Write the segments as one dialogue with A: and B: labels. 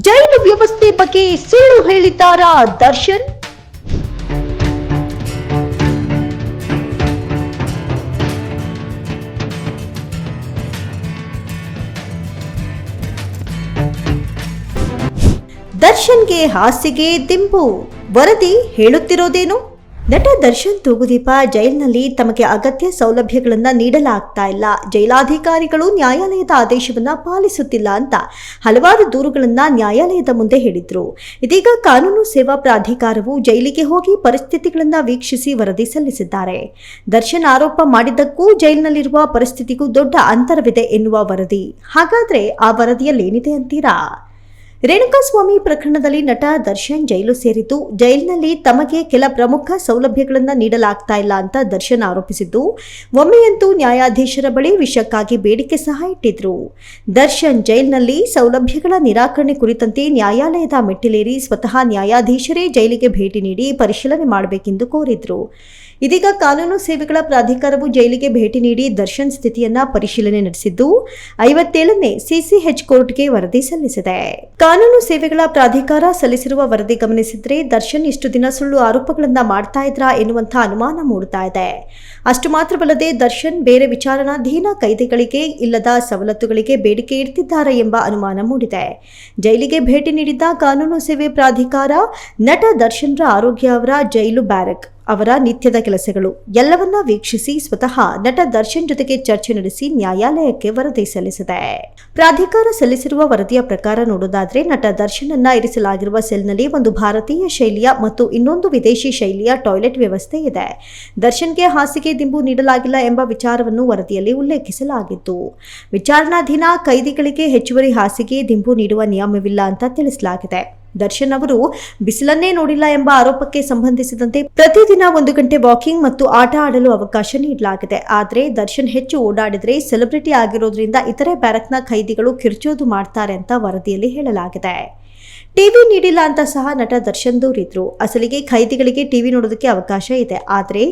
A: ಜೈಲು ವ್ಯವಸ್ಥೆ ಬಗ್ಗೆ ಸುಳ್ಳು ಹೇಳಿದ್ದಾರಾ ದರ್ಶನ್? ದರ್ಶನ್ಗೆ ಹಾಸಿಗೆ ದಿಂಬು ವರದಿ ಹೇಳುತ್ತಿರೋದೇನು? ನಟ ದರ್ಶನ್ ತೂಗುದೀಪ ಜೈಲಿನಲ್ಲಿ ತಮಗೆ ಅಗತ್ಯ ಸೌಲಭ್ಯಗಳನ್ನು ನೀಡಲಾಗ್ತಾ ಇಲ್ಲ. ಜೈಲಾಧಿಕಾರಿಗಳು ನ್ಯಾಯಾಲಯದ ಆದೇಶವನ್ನು ಪಾಲಿಸುತ್ತಿಲ್ಲ ಅಂತ ಹಲವಾರು ದೂರುಗಳನ್ನು ನ್ಯಾಯಾಲಯದ ಮುಂದೆ ಹೇಳಿದ್ರು. ಇದೀಗ ಕಾನೂನು ಸೇವಾ ಪ್ರಾಧಿಕಾರವು ಜೈಲಿಗೆ ಹೋಗಿ ಪರಿಸ್ಥಿತಿಗಳನ್ನು ವೀಕ್ಷಿಸಿ ವರದಿ ಸಲ್ಲಿಸಿದ್ದಾರೆ. ದರ್ಶನ್ ಆರೋಪ ಮಾಡಿದ್ದಕ್ಕೂ ಜೈಲಿನಲ್ಲಿರುವ ಪರಿಸ್ಥಿತಿಗೂ ದೊಡ್ಡ ಅಂತರವಿದೆ ಎನ್ನುವ ವರದಿ. ಹಾಗಾದ್ರೆ ಆ ವರದಿಯಲ್ಲಿ ಏನಿದೆ ಅಂತೀರಾ? ರೇಣುಕಾಸ್ವಾಮಿ ಪ್ರಕರಣದಲ್ಲಿ ನಟ ದರ್ಶನ್ ಜೈಲು ಸೇರಿದ್ದು, ಜೈಲಿನಲ್ಲಿ ತಮಗೆ ಕೆಲ ಪ್ರಮುಖ ಸೌಲಭ್ಯಗಳನ್ನು ನೀಡಲಾಗ್ತಾ ಇಲ್ಲ ಅಂತ ದರ್ಶನ್ ಆರೋಪಿಸಿದ್ದು, ಒಮ್ಮೆಯಂತೂ ನ್ಯಾಯಾಧೀಶರ ಬಳಿ ವಿಷಯಕ್ಕಾಗಿ ಬೇಡಿಕೆ ಸಹ ಇಟ್ಟಿದ್ರು. ದರ್ಶನ್ ಜೈಲಿನಲ್ಲಿ ಸೌಲಭ್ಯಗಳ ನಿರಾಕರಣೆ ಕುರಿತಂತೆ ನ್ಯಾಯಾಲಯದ ಮೆಟ್ಟಿಲೇರಿ ಸ್ವತಃ ನ್ಯಾಯಾಧೀಶರೇ ಜೈಲಿಗೆ ಭೇಟಿ ನೀಡಿ ಪರಿಶೀಲನೆ ಮಾಡಬೇಕೆಂದು ಕೋರಿದ್ರು. ಇದೀಗ ಕಾನೂನು ಸೇವೆಗಳ ಪ್ರಾಧಿಕಾರವು ಜೈಲಿಗೆ ಭೇಟಿ ನೀಡಿ ದರ್ಶನ್ ಸ್ಥಿತಿಯನ್ನ ಪರಿಶೀಲನೆ ನಡೆಸಿದ್ದು, ಐವತ್ತೇಳನೇ ಸಿಸಿಎಚ್ ಕೋರ್ಟ್ಗೆ ವರದಿ ಸಲ್ಲಿಸಿದೆ. ಕಾನೂನು ಸೇವೆಗಳ ಪ್ರಾಧಿಕಾರ ಸಲ್ಲಿಸಿರುವ ವರದಿ ಗಮನಿಸಿದ್ರೆ ದರ್ಶನ್ ಇಷ್ಟು ದಿನ ಸುಳ್ಳು ಆರೋಪಗಳನ್ನ ಮಾಡ್ತಾ ಇದ್ರಾ ಎನ್ನುವಂತಹ ಅನುಮಾನ ಮೂಡ್ತಾ ಇದೆ. ಅಷ್ಟು ಮಾತ್ರವಲ್ಲದೆ ದರ್ಶನ್ ಬೇರೆ ವಿಚಾರಣಾಧೀನ ಕೈದಿಗಳಿಗೆ ಇಲ್ಲದ ಸವಲತ್ತುಗಳಿಗೆ ಬೇಡಿಕೆ ಇಡ್ತಿದ್ದಾರೆ ಎಂಬ ಅನುಮಾನ ಮೂಡಿದೆ. ಜೈಲಿಗೆ ಭೇಟಿ ನೀಡಿದ್ದ ಕಾನೂನು ಸೇವೆ ಪ್ರಾಧಿಕಾರ ನಟ ದರ್ಶನ್ರ ಆರೋಗ್ಯ ಅವರ ಜೈಲು ಬ್ಯಾರಕ್ ಅವರ ನಿತ್ಯದ ಕೆಲಸಗಳು ಎಲ್ಲವನ್ನ ವೀಕ್ಷಿಸಿ ಸ್ವತಃ ನಟ ದರ್ಶನ್ ಜೊತೆಗೆ ಚರ್ಚೆ ನಡೆಸಿ ನ್ಯಾಯಾಲಯಕ್ಕೆ ವರದಿ ಸಲ್ಲಿಸಿದೆ. ಪ್ರಾಧಿಕಾರ ಸಲ್ಲಿಸಿರುವ ವರದಿಯ ಪ್ರಕಾರ ನೋಡೋದಾದ್ರೆ ನಟ ದರ್ಶನ್ ಅನ್ನ ಇರಿಸಲಾಗಿರುವ ಸೆಲ್ನಲ್ಲಿ ಒಂದು ಭಾರತೀಯ ಶೈಲಿಯ ಮತ್ತು ಇನ್ನೊಂದು ವಿದೇಶಿ ಶೈಲಿಯ ಟಾಯ್ಲೆಟ್ ವ್ಯವಸ್ಥೆ ಇದೆ. ದರ್ಶನ್ಗೆ ಹಾಸಿಗೆ ದಿಂಬು ನೀಡಲಾಗಿಲ್ಲ ಎಂಬ ವಿಚಾರವನ್ನು ವರದಿಯಲ್ಲಿ ಉಲ್ಲೇಖಿಸಲಾಗಿತ್ತು. ವಿಚಾರಣಾಧೀನ ಕೈದಿಗಳಿಗೆ ಹೆಚ್ಚುವರಿ ಹಾಸಿಗೆ ದಿಂಬು ನೀಡುವ ನಿಯಮವಿಲ್ಲ ಅಂತ ತಿಳಿಸಲಾಗಿದೆ. ದರ್ಶನ್ ಅವರು, ಬಿಸಿಲನ್ನೇ ನೋಡಿಲ್ಲ ಎಂಬ ಆರೋಪಕ್ಕೆ ಸಂಬಂಧಿಸಿದಂತೆ ಪ್ರತಿದಿನ ಒಂದು ಗಂಟೆ ವಾಕಿಂಗ್ ಮತ್ತು ಆಟ ಆಡಲು ಅವಕಾಶ ನೀಡಲಾಗಿದೆ. ಆದರೆ ದರ್ಶನ್ ಹೆಚ್ಚು ಓಡಾಡಿದರೆ ಸೆಲೆಬ್ರಿಟಿ ಆಗಿರೋದ್ರಿಂದ ಇತರೆ ಬ್ಯಾರಕ್ನ ಖೈದಿಗಳು ಕಿರ್ಚೋದು ಮಾಡ್ತಾರೆ ಅಂತ ವರದಿಯಲ್ಲಿ ಹೇಳಲಾಗಿದೆ. ಟಿವಿ ನೀಡಿಲ್ಲ ಅಂತ ಸಹ ನಟ ದರ್ಶನ್ ದೂರಿದ್ರು. ಅಸಲಿಗೆ ಖೈದಿಗಳಿಗೆ ಟಿವಿ ನೋಡೋದಕ್ಕೆ ಅವಕಾಶ ಇದೆ. ಆದರೆ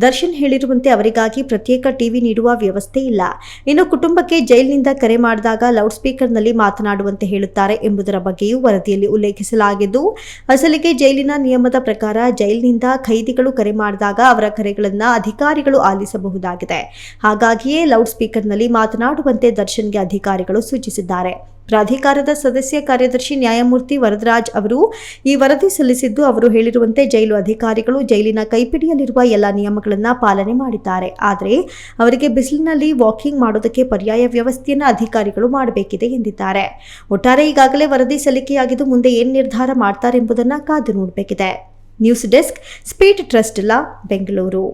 A: ದರ್ಶನ್ ಹೇಳಿರುವಂತೆ ಅವರಿಗಾಗಿ ಪ್ರತ್ಯೇಕ ಟಿವಿ ನೀಡುವ ವ್ಯವಸ್ಥೆ ಇಲ್ಲ. ಇನ್ನು ಕುಟುಂಬಕ್ಕೆ ಜೈಲಿನಿಂದ ಕರೆ ಮಾಡಿದಾಗ ಲೌಡ್ ಸ್ಪೀಕರ್ನಲ್ಲಿ ಮಾತನಾಡುವಂತೆ ಹೇಳುತ್ತಾರೆ ಎಂಬುದರ ಬಗ್ಗೆಯೂ ವರದಿಯಲ್ಲಿ ಉಲ್ಲೇಖಿಸಲಾಗಿದ್ದು, ಅಸಲಿಗೆ ಜೈಲಿನ ನಿಯಮದ ಪ್ರಕಾರ ಜೈಲಿನಿಂದ ಖೈದಿಗಳು ಕರೆ ಮಾಡಿದಾಗ ಅವರ ಕರೆಗಳನ್ನು ಅಧಿಕಾರಿಗಳು ಆಲಿಸಬಹುದಾಗಿದೆ. ಹಾಗಾಗಿಯೇ ಲೌಡ್ ಸ್ಪೀಕರ್ನಲ್ಲಿ ಮಾತನಾಡುವಂತೆ ದರ್ಶನ್ಗೆ ಅಧಿಕಾರಿಗಳು ಸೂಚಿಸಿದ್ದಾರೆ. ಪ್ರಾಧಿಕಾರದ ಸದಸ್ಯ ಕಾರ್ಯದರ್ಶಿ ನ್ಯಾಯಮೂರ್ತಿ ವರದರಾಜ್ ಅವರು ಈ ವರದಿ ಸಲ್ಲಿಸಿದ್ದು ಅವರು ಹೇಳಿರುವಂತೆ ಜೈಲು ಅಧಿಕಾರಿಗಳು ಜೈಲಿನ ಕೈಪಿಡಿಯಲ್ಲಿರುವ ಎಲ್ಲ ನಿಯಮಗಳನ್ನು ಪಾಲನೆ ಮಾಡಿದ್ದಾರೆ. ಆದರೆ ಅವರಿಗೆ ಬಿಸಿಲಿನಲ್ಲಿ ವಾಕಿಂಗ್ ಮಾಡೋದಕ್ಕೆ ಪರ್ಯಾಯ ವ್ಯವಸ್ಥೆಯನ್ನು ಅಧಿಕಾರಿಗಳು ಮಾಡಬೇಕಿದೆ ಎಂದಿದ್ದಾರೆ. ಒಟ್ಟಾರೆ ಈಗಾಗಲೇ ವರದಿ ಸಲ್ಲಿಕೆಯಾಗಿದ್ದು ಮುಂದೆ ಏನು ನಿರ್ಧಾರ ಮಾಡ್ತಾರೆ ಎಂಬುದನ್ನು ಕಾದು ನೋಡಬೇಕಿದೆ. ನ್ಯೂಸ್ ಡೆಸ್ಕ್ ಸ್ಪೀಡ್ ಟ್ರಸ್ಟ್ ಲಾ, ಬೆಂಗಳೂರು.